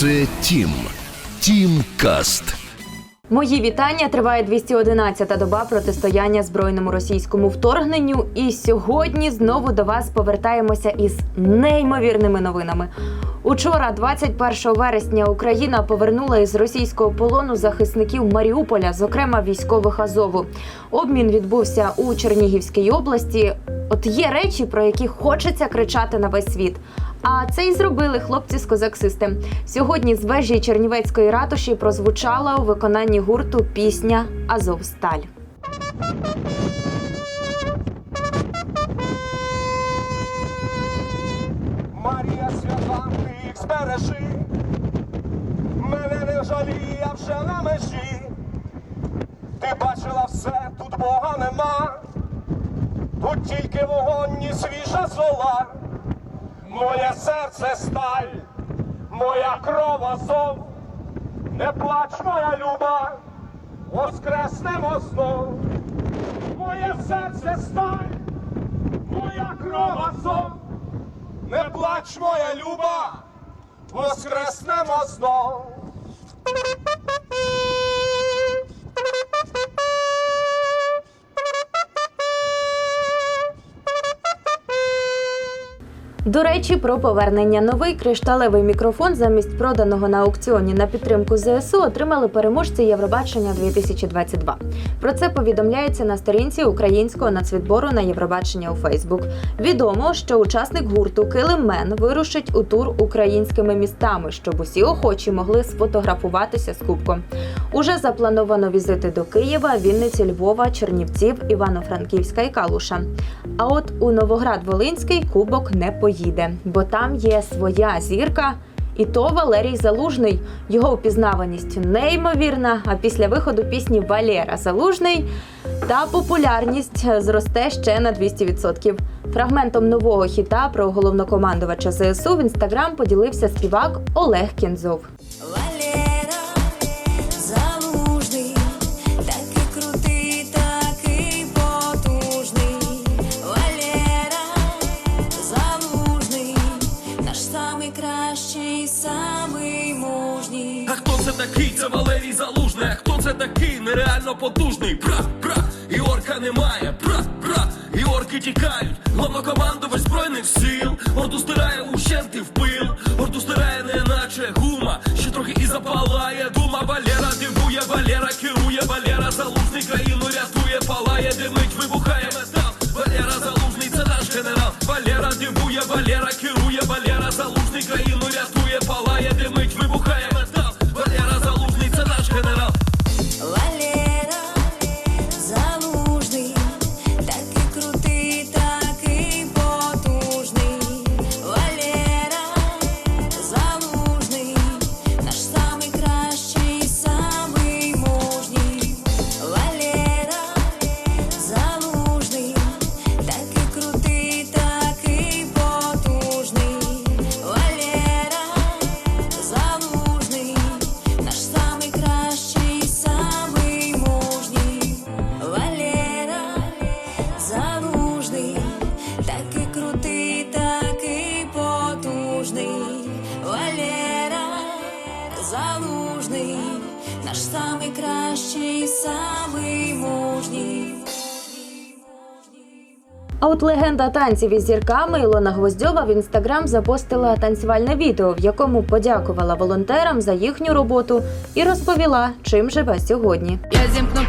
Це Тім. Тім Каст. Мої вітання. Триває 211-та доба протистояння збройному російському вторгненню. І сьогодні знову до вас повертаємося із неймовірними новинами. Учора, 21 вересня, Україна повернула із російського полону захисників Маріуполя, зокрема військових Азову. Обмін відбувся у Чернігівській області. От є речі, про які хочеться кричати на весь світ. А це і зробили хлопці з козак Систем. Сьогодні з вежі Чернівецької ратуші прозвучала у виконанні гурту пісня Азовсталь. Марія свята, ти їх збережи, мене не жаліє я вже на межі. Ти бачила все, тут Бога нема, тут тільки вогонь і свіжа зола. Моє серце сталь, моя кров азов, не плач, моя люба, воскреснемо знов. Моє серце сталь, моя кров азов. Не плач, моя люба, воскреснемо знов. До речі, про повернення новий кришталевий мікрофон замість проданого на аукціоні на підтримку ЗСУ отримали переможці Євробачення 2022. Про це повідомляється на сторінці українського нацвідбору на Євробачення у Фейсбук. Відомо, що учасник гурту Килимен вирушить у тур українськими містами, щоб усі охочі могли сфотографуватися з кубком. Уже заплановано візити до Києва, Вінниці, Львова, Чернівців, Івано-Франківська і Калуша. А от у Новоград-Волинський кубок не поїде, бо там є своя зірка. І то Валерій Залужний. Його впізнаваність неймовірна. А після виходу пісні Валера Залужний та популярність зросте ще на 200%. Фрагментом нового хіта про головнокомандувача ЗСУ в інстаграм поділився співак Олег Кінзов. А хто це такий? Це Валерій Залужний. А хто це такий? Нереально потужний. Бра, бра, і орка немає. Бра, бра, і орки тікають. Главнокомандувач збройних сил. Орду стирає ущент і в пил. Орду стирає, неначе наш самий кращий, самий мужній. А от легенда танців із зірками Ілона Гвоздьова в інстаграм запостила танцювальне відео, в якому подякувала волонтерам за їхню роботу і розповіла, чим живе сьогодні. Я зімкну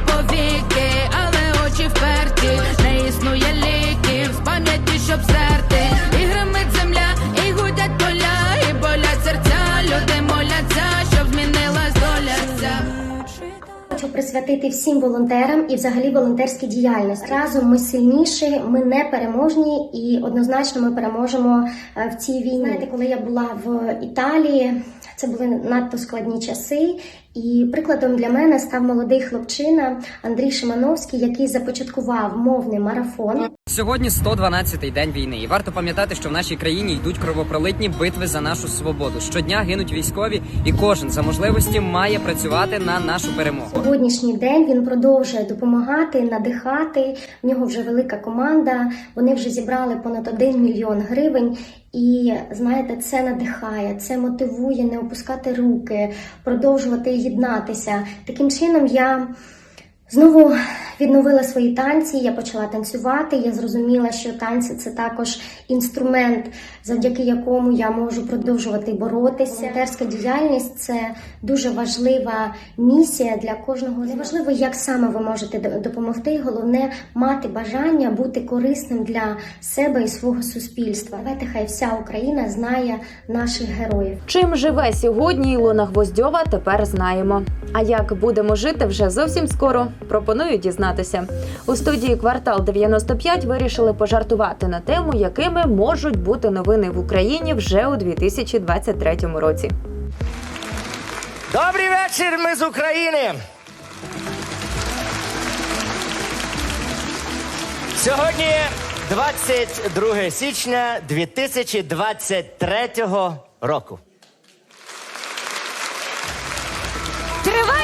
присвятити всім волонтерам і взагалі волонтерській діяльності. Разом ми сильніші, ми не переможні і однозначно ми переможемо е, в цій війні. Знаєте, коли я була в Італії, це були надто складні часи. І прикладом для мене став молодий хлопчина Андрій Шимановський, який започаткував мовний марафон. Сьогодні 112-й день війни, і варто пам'ятати, що в нашій країні йдуть кровопролитні битви за нашу свободу. Щодня гинуть військові, і кожен за можливості має працювати на нашу перемогу. Сьогоднішній день він продовжує допомагати, надихати. В нього вже велика команда. Вони вже зібрали понад 1 мільйон гривень. І знаєте, це надихає, це мотивує не опускати руки, продовжувати єднатися. Таким чином я знову відновила свої танці. Я почала танцювати. Я зрозуміла, що танці це також інструмент, завдяки якому я можу продовжувати боротися. Волонтерська діяльність це дуже важлива місія для кожного. Неважливо, як саме ви можете допомогти. Головне мати бажання бути корисним для себе і свого суспільства. Давайте хай вся Україна знає наших героїв. Чим живе сьогодні Ілона Гвоздьова, тепер знаємо. А як будемо жити вже зовсім скоро, пропоную дізнатися. У студії Квартал 95 вирішили пожартувати на тему, якими можуть бути новини в Україні вже у 2023 році. Добрий вечір, ми з України. Сьогодні 22 січня 2023 року. Триває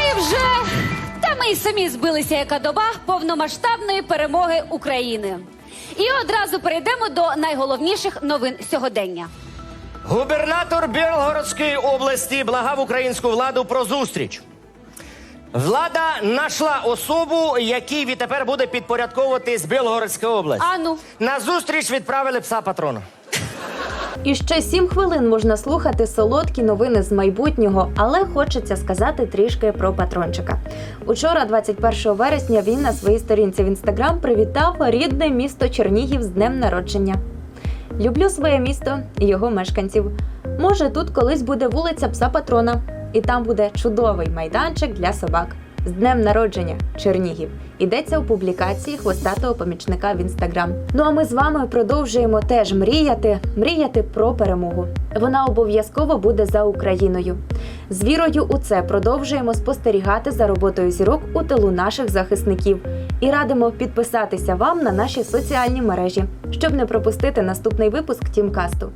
ми й самі збилися, яка доба повномасштабної перемоги України. І одразу перейдемо до найголовніших новин сьогодення. Губернатор Білгородської області благав українську владу про зустріч. Влада знайшла особу, якій відтепер буде підпорядковуватись Білгородська область. Ану, На зустріч відправили пса патрона. І ще сім хвилин можна слухати солодкі новини з майбутнього, але хочеться сказати трішки про патрончика. Учора, 21 вересня, він на своїй сторінці в інстаграм привітав рідне місто Чернігів з днем народження. Люблю своє місто і його мешканців. Може, тут колись буде вулиця пса патрона, і там буде чудовий майданчик для собак. З днем народження Чернігів ідеться у публікації хвостатого помічника в інстаграм. Ну а ми з вами продовжуємо теж мріяти, мріяти про перемогу. Вона обов'язково буде за Україною. З вірою у це продовжуємо спостерігати за роботою зірок у тилу наших захисників і радимо підписатися вам на наші соціальні мережі, щоб не пропустити наступний випуск Тімкасту.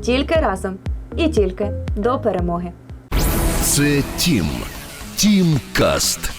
Тільки разом і тільки до перемоги. Це Тім. Тім Каст.